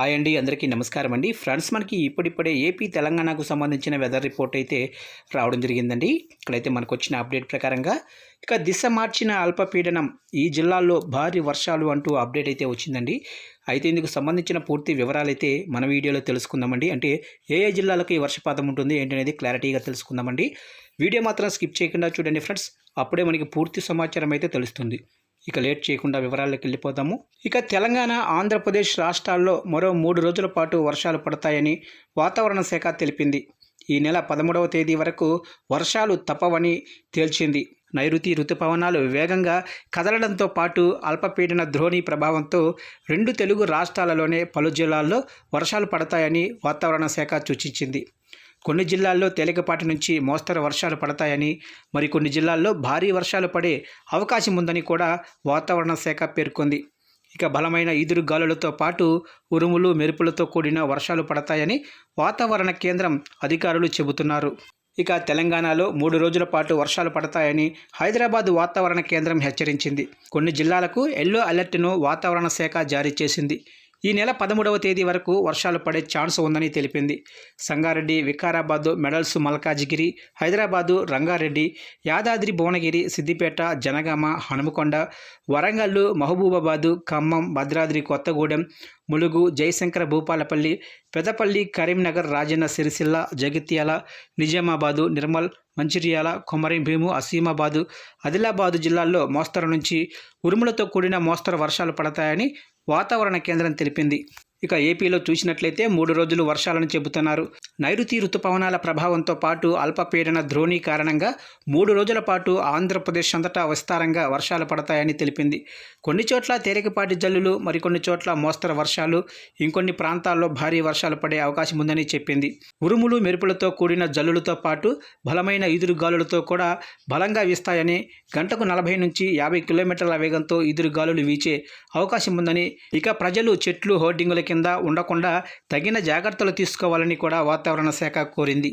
Hi అండి అందరికీ నమస్కారం అండి. ఫ్రెండ్స్ మనకి ఇప్పుడిప్పుడే ఏపీ తెలంగాణకు సంబంధించిన వెదర్ రిపోర్ట్ అయితే రావడం జరిగిందండి. ఇక్కడైతే మనకు వచ్చిన అప్డేట్ ప్రకారంగా ఇక దిశ మార్చిన అల్పపీడనం ఈ జిల్లాల్లో భారీ వర్షాలు అంటూ అప్డేట్ అయితే వచ్చిందండి. అయితే ఇందుకు సంబంధించిన పూర్తి వివరాలు అయితే మన వీడియోలో తెలుసుకుందామండి. అంటే ఏ ఏ జిల్లాలకు ఈ వర్షపాతం ఉంటుంది ఏంటనేది క్లారిటీగా తెలుసుకుందామండి. వీడియో మాత్రం స్కిప్ చేయకుండా చూడండి ఫ్రెండ్స్. అప్పుడే మనకి పూర్తి సమాచారం అయితే తెలుస్తుంది. ఇక లేట్ చేయకుండా వివరాల్లోకి వెళ్ళిపోదాము. ఇక తెలంగాణ ఆంధ్రప్రదేశ్ రాష్ట్రాల్లో మరో మూడు రోజుల పాటు వర్షాలు పడతాయని వాతావరణ శాఖ తెలిపింది. ఈ నెల పదమూడవ తేదీ వరకు వర్షాలు తప్పవని తేల్చింది. నైరుతి రుతుపవనాలు వేగంగా కదలడంతో పాటు అల్పపీడన ద్రోణి ప్రభావంతో రెండు తెలుగు రాష్ట్రాలలోనే పలు జిల్లాల్లో వర్షాలు పడతాయని వాతావరణ శాఖ సూచించింది. కొన్ని జిల్లాల్లో తేలికపాటి నుంచి మోస్తరు వర్షాలు పడతాయని మరికొన్ని జిల్లాల్లో భారీ వర్షాలు పడే అవకాశం ఉందని కూడా వాతావరణ శాఖ పేర్కొంది. ఇక బలమైన ఈదురు గాలులతో పాటు ఉరుములు మెరుపులతో కూడిన వర్షాలు పడతాయని వాతావరణ కేంద్రం అధికారులు చెబుతున్నారు. ఇక తెలంగాణలో మూడు రోజుల పాటు వర్షాలు పడతాయని హైదరాబాద్ వాతావరణ కేంద్రం హెచ్చరించింది. కొన్ని జిల్లాలకు ఎల్లో అలర్ట్ను వాతావరణ శాఖ జారీ చేసింది. ఈ నెల పదమూడవ తేదీ వరకు వర్షాలు పడే ఛాన్స్ ఉందని తెలిపింది. సంగారెడ్డి వికారాబాదు మెడల్స్ మల్కాజిగిరి హైదరాబాదు రంగారెడ్డి యాదాద్రి భువనగిరి సిద్దిపేట జనగామ హనుమకొండ వరంగల్లు మహబూబాబాదు ఖమ్మం భద్రాద్రి కొత్తగూడెం ములుగు జయశంకర భూపాలపల్లి పెదపల్లి కరీంనగర్ రాజన్న సిరిసిల్ల జగిత్యాల నిజామాబాదు నిర్మల్ మంచిర్యాల కొమరం భీము అసీమాబాదు ఆదిలాబాదు జిల్లాల్లో మోస్తరు నుంచి ఉరుములతో కూడిన మోస్తరు వర్షాలు పడతాయని వాతావరణ కేంద్రం తెలిపింది. ఇక ఏపీలో చూసినట్లయితే మూడు రోజులు వర్షాలను చెబుతున్నారు. నైరుతి రుతుపవనాల ప్రభావంతో పాటు అల్పపీడన ద్రోణి కారణంగా మూడు రోజుల పాటు ఆంధ్రప్రదేశ్ అంతటా విస్తారంగా వర్షాలు పడతాయని తెలిపింది. కొన్ని చోట్ల తేలికపాటి జల్లులు మరికొన్ని చోట్ల మోస్తరు వర్షాలు ఇంకొన్ని ప్రాంతాల్లో భారీ వర్షాలు పడే అవకాశం ఉందని చెప్పింది. ఉరుములు మెరుపులతో కూడిన జల్లులతో పాటు బలమైన ఈదురుగాలులతో కూడా బలంగా వీస్తాయని గంటకు నలభై నుంచి యాభై కిలోమీటర్ల వేగంతో ఈదురుగాలులు వీచే అవకాశం ఉందని ఇక ప్రజలు చెట్లు హోర్డింగులకి కింద ఉండకుండా తగిన జాగ్రత్తలు తీసుకోవాలని కూడా వాతావరణ శాఖ కోరింది.